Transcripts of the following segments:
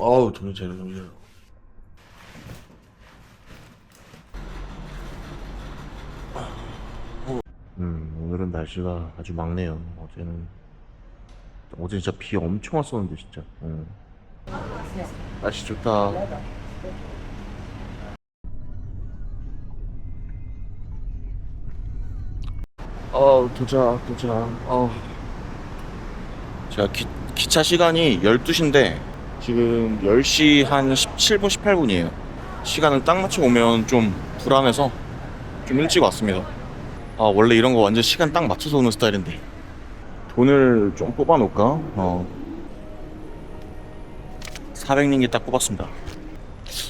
아우 차려 정신 차려 음 오늘은 날씨가 아주 막네요. 어제는 어제 진짜 비 엄청 왔었는데 진짜. 음. 날씨 좋다. 어 도착 도착. 어. 제가 기, 기차 시간이 12시인데 지금 10시 한 17분 18분이에요. 시간을 딱 맞춰 오면 좀 불안해서 좀 일찍 왔습니다. 아 원래 이런 거 완전 시간 딱 맞춰서 오는 스타일인데. 돈을 좀 뽑아 놓을까? 어. 400링기 딱 뽑았습니다.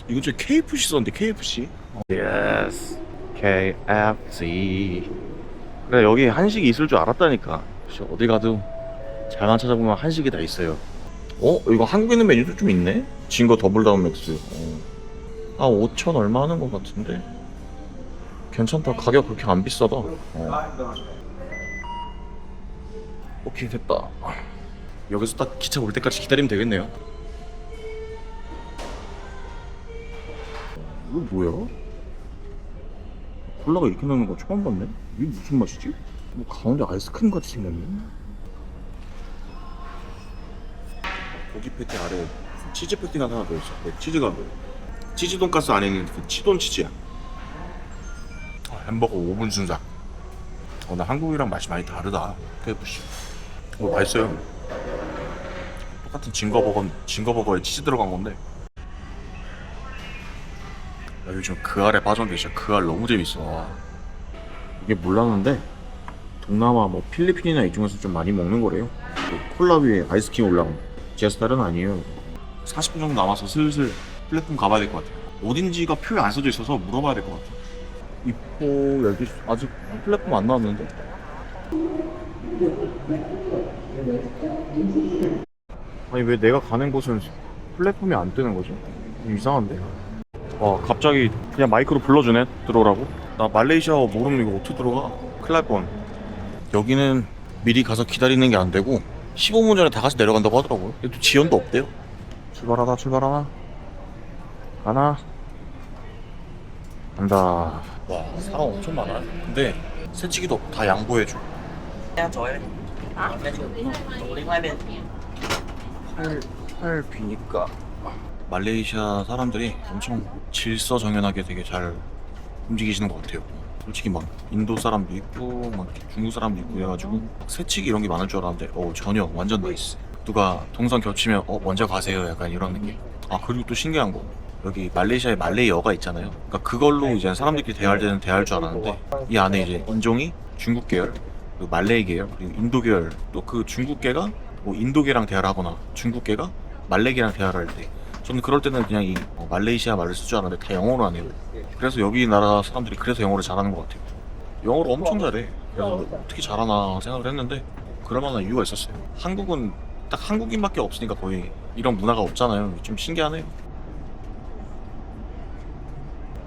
이거 저 KFC 썼는데 KFC 예스 KFC 그래 여기 한식이 있을 줄 알았다니까. 진짜 어디 가도 잘만 찾아보면 한식이 다 있어요 어? 이거 있는 메뉴도 좀 있네? 진거 더블 다운 맥스 어. 아 5천 얼마 하는 것 같은데 괜찮다 가격 그렇게 안 비싸다 어. 오케이 됐다 여기서 딱 기차 올 때까지 기다리면 되겠네요 이거 뭐야? 콜라가 이렇게 나는 거 처음 봤네? 이게 무슨 맛이지? 뭐 가운데 아이스크림 같이 생겼네 고기 패티 아래 치즈 패티가 하나 더 있어. 네, 치즈가 치즈 돈가스 안에 있는 그 치돈 치즈야. 아, 햄버거 5분 순삭 어, 나 한국이랑 맛이 많이 다르다. KFC 어, 맛있어요. 똑같은 징거버거 징거버거에 치즈 들어간 건데. 나 요즘 그 알에 빠졌는데 진짜 그 알 너무 재밌어. 와. 이게 몰랐는데 동남아 뭐 필리핀이나 이쪽에서 좀 많이 먹는 거래요. 그 콜라 위에 아이스크림 올라온 제 스타일은 아니에요. 40분 정도 남아서 슬슬 플랫폼 가봐야 될 것 같아요. 어딘지가 표에 안 써져 있어서 물어봐야 될 것 같아요. 입구 여기 아직 플랫폼 안 나왔는데? 아니 왜 내가 가는 곳은 플랫폼이 안 뜨는 거죠? 좀 이상한데? 와 갑자기 그냥 마이크로 불러주네? 들어오라고? 나 말레이시아어 모르는 이거 어떻게 들어가. 큰일 날 뻔. 여기는 미리 가서 기다리는 게 안 되고 15분 전에 다 같이 내려간다고 하더라고요 근데 또 지연도 없대요 출발하나 출발하나 가나 간다 와 사람 엄청 많아 근데 새치기도 다 양보해줘 加左一点。啊，那就另外一边。 팔, 팔 비니까 말레이시아 사람들이 엄청 질서정연하게 되게 잘 움직이시는 것 같아요 솔직히 막 인도 사람도 있고 막 중국 사람도 있고 해가지고 새치기 이런 게 많을 줄 알았는데 어 전혀 완전 나이스. 누가 동선 겹치면 어 먼저 가세요. 약간 이런 느낌. 아 그리고 또 신기한 거. 여기 말레이시아에 말레이어가 있잖아요. 그러니까 그걸로 이제 사람들끼리 대화할 때는 대화할 줄 알았는데 이 안에 이제 인종이 중국 계열 그리고 말레이 계열 그리고 인도 계열. 또 그 중국 계가 뭐 인도 계랑 대화를 하거나 중국 계가 말레이계랑 대화를 할때 저는 그럴 때는 그냥 이 어, 말레이시아 말을 쓸 줄 알았는데 다 영어로 하네요. 그래서 여기 나라 사람들이 그래서 영어를 잘하는 것 같아요. 영어를 엄청 잘해. 그래서 어떻게 잘하나 생각을 했는데 그럴 만한 이유가 있었어요. 한국은 딱 한국인밖에 없으니까 거의 이런 문화가 없잖아요. 좀 신기하네요.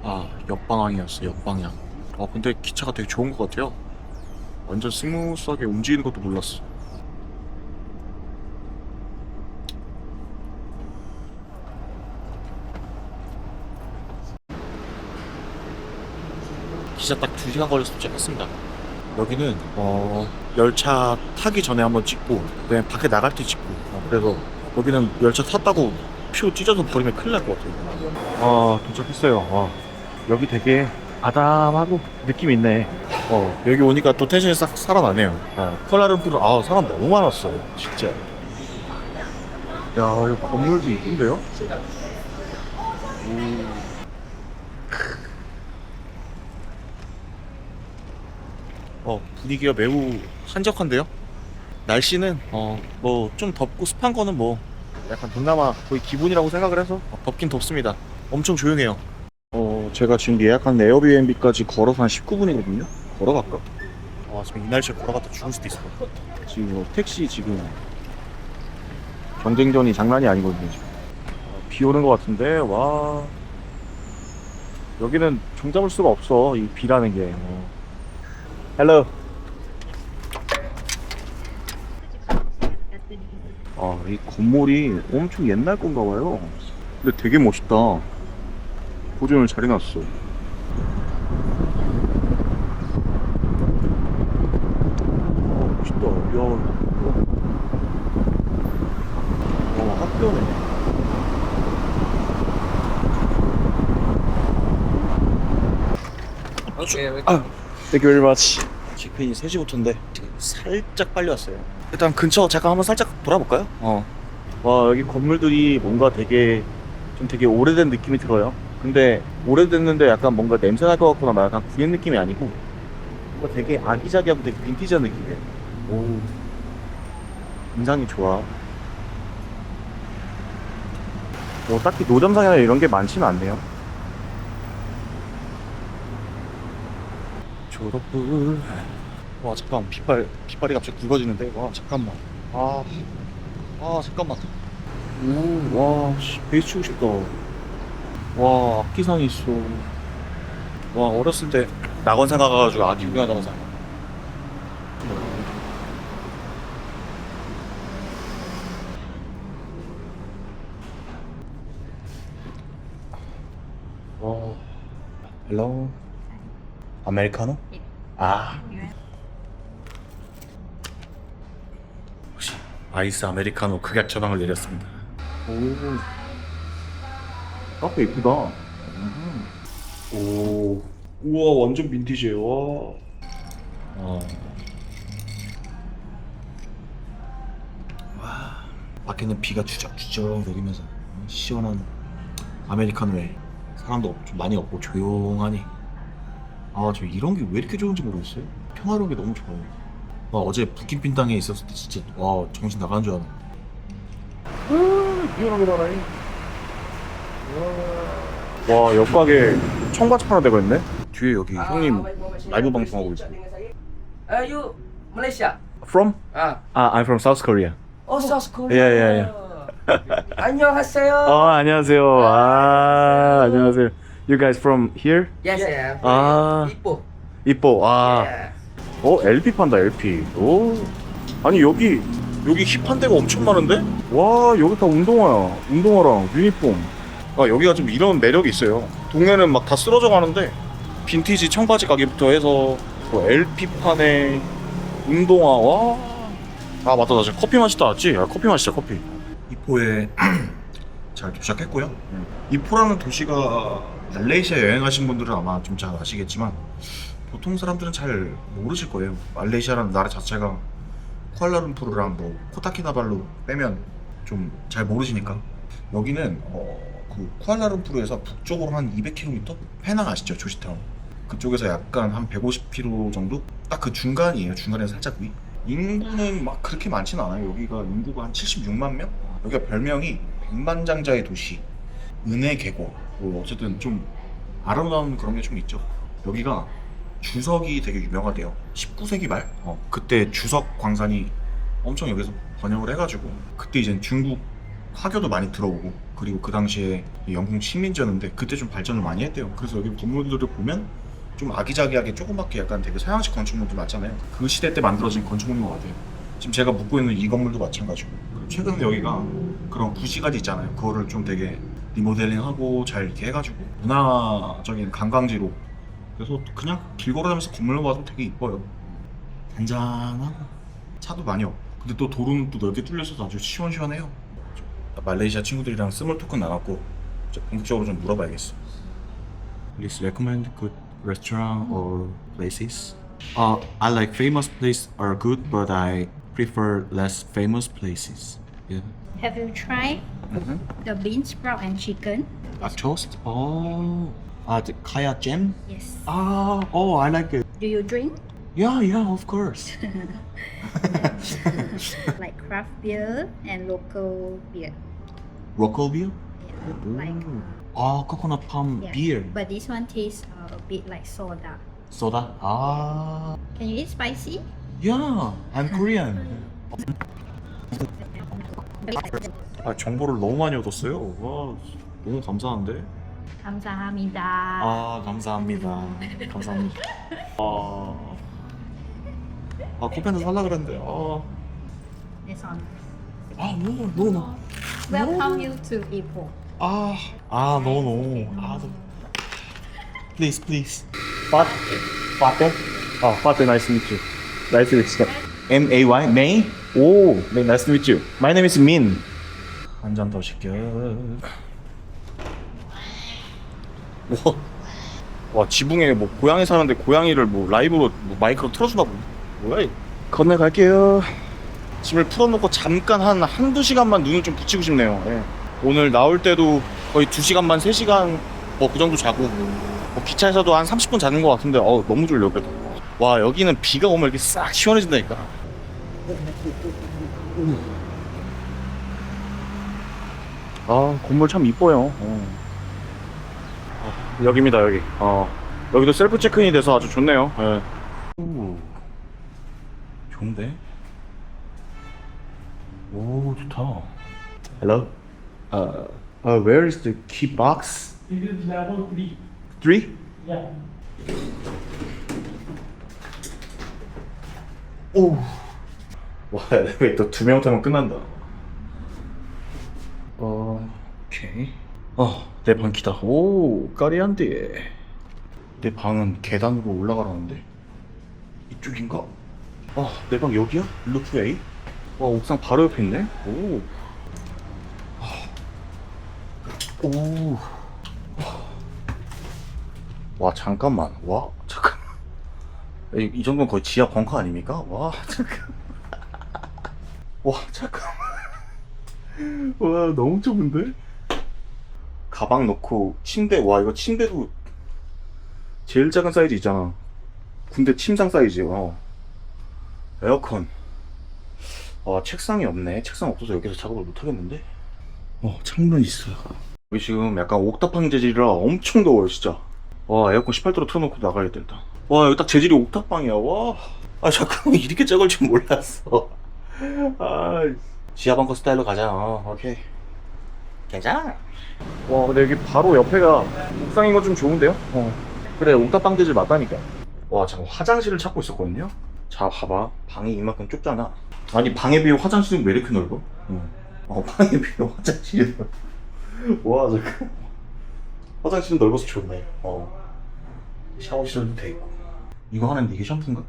아 옆방향이었어 옆방향. 아 근데 기차가 되게 좋은 것 같아요. 완전 스무스하게 움직이는 것도 몰랐어 기차 딱 2시간 걸려서 도착했습니다. 여기는 어. 열차 타기 전에 한번 찍고 그다음에 밖에 나갈 때 찍고. 어, 그래서 여기는 열차 탔다고 표 찢어서 버리면 큰일 날 것 같아요. 아 도착했어요. 와, 여기 되게 아담하고 느낌 있네. 어 여기 오니까 또 텐션이 싹 살아나네요. 어, 콜라룸푸르 아 사람 너무 많았어요 진짜. 야 여기 건물도 이쁜데요? 어 분위기가 매우 한적한데요? 날씨는 어 뭐 좀 덥고 습한 거는 뭐 약간 동남아 거의 기본이라고 생각을 해서 어, 덥긴 덥습니다. 엄청 조용해요. 어 제가 지금 예약한 에어비앤비까지 걸어서 한 19분이거든요. 걸어갈까? 아 지금 이 날씨에 걸어갔다 죽을 수도 있어. 지금 뭐 택시 지금 경쟁전이 장난이 아니거든요. 지금. 어, 비 오는 것 같은데 와 여기는 종잡을 수가 없어 이 비라는 게. 어. Hello. 아, 이 건물이 엄청 옛날 건가 봐요. 근데 되게 멋있다. 보존을 잘 해놨어. 아, 멋있다. 야, 와, 학교네. 아, Thank you very much. 체크인이 3시부터인데 지금 살짝 빨리 왔어요. 일단 근처 잠깐 한번 살짝 돌아볼까요? 어. 와 여기 건물들이 뭔가 되게 좀 되게 오래된 느낌이 들어요. 근데 오래됐는데 약간 뭔가 냄새 날 것 같거나 막 약간 구린 느낌이 아니고 뭔가 되게 아기자기하고 되게 빈티지한 느낌이에요. 오. 인상이 좋아. 뭐 딱히 노점상이나 이런 게 많지는 않네요. 졸업불. 와 잠깐 빗발 빗발이 갑자기 굵어지는데 와 잠깐만. 아, 아 잠깐만. 오, 와, 씨, 베이스 치고 싶다. 와, 악기상이 있어. 와, 어렸을 때 낙원사 가가지고 악기 구경하다가 사. 와, 헬로. 아메리카노? 아. 혹시 아이스 아메리카노 극약 처방을 내렸습니다. 오. 카페 이쁘다. 오. 우와, 완전 빈티지예요. 와. 아. 와. 밖에는 비가 주적주적 내리면서 시원한 아메리카노에 사람도 없- 좀 많이 없고 조용하니 아 저 이런 게 왜 이렇게 좋은지 모르겠어요. 평화로운 게 너무 좋아요. 와 어제 북킨핀 땅에 있었을 때 진짜 와 정신 나가는 줄 나라니 와 옆가게 청바지 하나 되고 있네? 뒤에 여기 형님 라이브 방송하고 있어 Uh, you Malaysia? From? Ah. 아 I'm from South Korea. Oh, South Korea. Yeah, yeah, 안녕하세요. 어 안녕하세요. 아 안녕하세요 You guys from here? Yes, yeah. Ah. Ipoh. 이뻐 아. Yeah. 어 LP 판다 LP 오. 아니 여기 여기 힙한 데가 엄청 많은데? 와 여기 다 운동화야 운동화랑 유니폼. 아 여기가 좀 이런 매력이 있어요. 동네는 막 다 쓰러져 가는데 빈티지 청바지 가게부터 해서 뭐 LP 판에 운동화 와 아 맞다 나 지금 커피 마시다 왔지? 아, 커피 마시자 커피. 이포에 잘 도착했고요. 이포라는 도시가 말레이시아 여행하신 분들은 아마 좀 잘 아시겠지만 보통 사람들은 잘 모르실 거예요. 말레이시아라는 나라 자체가 쿠알라룸푸르랑 뭐 코타키나발루 빼면 좀 잘 모르시니까. 여기는 어, 그 쿠알라룸푸르에서 북쪽으로 한 200km 페낭 아시죠? 조시타운. 그쪽에서 약간 한 150km 정도? 딱 그 중간이에요. 중간에 살짝 위. 인구는 막 그렇게 많지는 않아요. 여기가 인구가 한 76만 명? 여기가 별명이 백만장자의 도시 은혜 계곡 뭐 어쨌든 좀 아름다운 그런 게 좀 있죠 여기가 주석이 되게 유명하대요. 19세기 말? 어, 그때 주석 광산이 엄청 여기서 번영을 해가지고 그때 이제 중국 화교도 많이 들어오고 그리고 그 당시에 영국 식민지였는데 그때 좀 발전을 많이 했대요. 그래서 여기 건물들을 보면 좀 아기자기하게 조그맣게 약간 되게 서양식 건축물들 많잖아요. 그 시대 때 만들어진 건축물인 것 같아요. 지금 제가 묵고 있는 이 건물도 마찬가지고 최근에 여기가 그런 구시가지 있잖아요. 그거를 좀 되게 리모델링하고 잘 이렇게 해가지고 문화적인 관광지로 그래서 그냥 길 걸어다니면서 건물만 봐도 되게 이뻐요. 잔잔하고 차도 많이 없고 근데 또 도로는 또 넓게 뚫려 있어서 아주 시원시원해요. 말레이시아 친구들이랑 스몰 토크 이제 본격적으로 좀 물어봐야겠어. Please recommend good restaurant or places? Uh, I like famous places are good, but I prefer less famous places. Yeah. Have you tried Mhm. the bean sprout and chicken? A toast? Oh. Uh, the kaya jam? Yes. Ah, oh, I like it. Do you drink? Yeah, yeah, of course. like craft beer and local beer. Local beer? Yeah. Like Oh, coconut palm yeah. beer. But this one tastes uh, a bit like soda. Soda? Ah. Can you eat spicy? Yeah, I'm Korean. Oh, 아, 정보를 너무 많이 얻었어요. 와, 너무 감사한데. 감사합니다. 아, 감사합니다. 감사합니다. 아, 아 한잔 살라 그랬는데. 아, This one. 아, 노, 노, 노. Welcome you to Ipoh. 아, 아, 노, 노. 아, 노. Please, please. Fat, Fate? 아, Fate, nice to meet you. Nice to meet you. M A Y, May? 오, 네, nice to meet you. My name is Min. 한 잔 더 시켜. 와, 와 지붕에 뭐 고양이 사는데 고양이를 뭐 라이브로 뭐 마이크로 틀어주나 보네. 뭐야 이거? 건너갈게요. 짐을 풀어놓고 잠깐 한 한두 시간만 눈을 좀 붙이고 싶네요. 예. 오늘 나올 때도 거의 2시간 반, 3시간 뭐 그 정도 자고 뭐 기차에서도 한 30분 자는 것 같은데 어 너무 졸려 그래도. 와 여기는 비가 오면 이렇게 싹 시원해진다니까. 아 건물 참 이뻐요. 어. 아, 여기입니다 여기. 어 여기도 셀프 체크인이 돼서 아주 좋네요. 예. 오, 좋은데? 오 좋다. Hello. Uh, uh, where is the key box? This is level 3. Three? Yeah. 오. 와, 엘리베이터 두 명 타면 끝난다. 어, 오케이. 어, 내 방 기다. 오, 까리한데. 내 방은 계단으로 올라가라는데. 이쪽인가? 아, 내 방 여기야? 루프웨이? 와, 옥상 바로 옆에 있네. 오. 아. 오. 와, 잠깐만. 와, 잠깐. 이, 이 정도면 거의 지하 벙커 아닙니까? 와 잠깐 와 잠깐 와 너무 좁은데? 가방 넣고 침대 와 이거 침대도 제일 작은 사이즈 있잖아. 군대 침상 사이즈 어. 에어컨. 아 책상이 없네. 책상 없어서 여기서 작업을 못 하겠는데? 어 창문 있어 여기 지금 약간 옥탑방 재질이라 엄청 더워요 진짜. 와 에어컨 18도로 틀어놓고 나가야 된다. 와 여기 딱 재질이 옥탑방이야. 와아 잠깐만 이렇게 작을 줄 몰랐어 아 지하방커 스타일로 가자 어, 오케이. 괜찮아. 와 근데 여기 바로 옆에가 옥상인 건 좀 좋은데요? 어. 그래 옥탑방 재질 맞다니까. 와 잠깐 화장실을 찾고 있었거든요? 자 봐봐. 방이 이만큼 좁잖아. 아니 방에 비해 화장실은 왜 이렇게 넓어? 어, 어 방에 비해 화장실이 넓어. 와 잠깐. 화장실은 넓어서 좋네. 어. 샤워실도 돼 있고. 이거 하는데 이게 샴푸인가?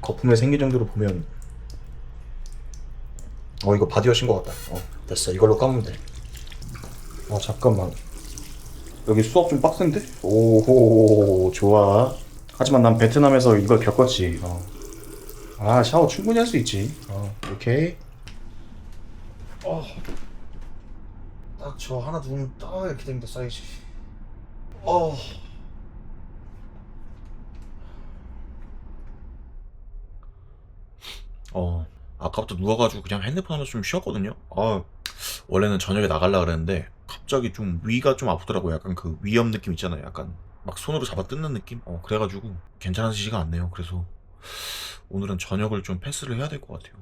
거품의 생기 정도로 보면 어 이거 바디워시인 것 같다 어 됐어 이걸로 감으면 돼아 잠깐만 여기 수업 좀 빡센데? 오호 좋아 하지만 난 베트남에서 이걸 겪었지 어. 아 샤워 충분히 할 수 있지 어 오케이 어. 딱 저 하나 두면 딱 이렇게 됩니다 사이즈 어. 어 아까부터 누워가지고 그냥 핸드폰 하면서 좀 쉬었거든요 아 원래는 저녁에 나갈라 그랬는데 갑자기 좀 위가 좀 아프더라고요 약간 그 위염 느낌 있잖아요 약간 막 손으로 잡아 뜯는 느낌 어 그래가지고 괜찮아지지가 않네요 그래서 오늘은 저녁을 좀 패스를 해야 될 것 같아요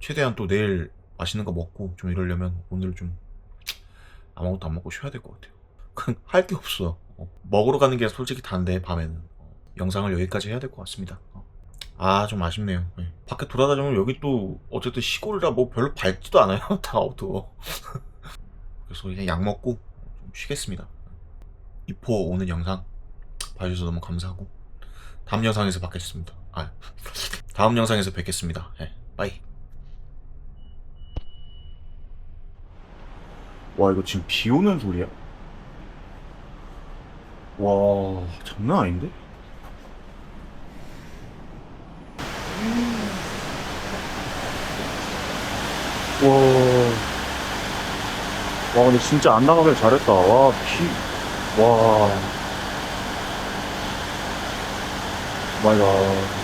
최대한 또 내일 맛있는 거 먹고 좀 이러려면 오늘 좀 아무것도 안 먹고 쉬어야 될 것 같아요. 할게 없어. 어, 먹으러 가는 게 솔직히 단데 밤에는 어, 영상을 여기까지 해야 될 것 같습니다. 어. 아 좀 아쉽네요. 예. 밖에 돌아다니면 여기 또 어쨌든 시골이라 뭐 별로 밝지도 않아요. 다 어두워. 그래서 그냥 약 먹고 좀 쉬겠습니다. 이포 오는 영상 봐주셔서 너무 감사하고 다음 영상에서 뵙겠습니다. 아 다음 영상에서 뵙겠습니다. 예, 빠이. 와 이거 지금 비 오는 소리야? 와 장난 아닌데? 와. 와 근데 진짜 안 나가길 잘했다. 와 비. 와. 마이 갓.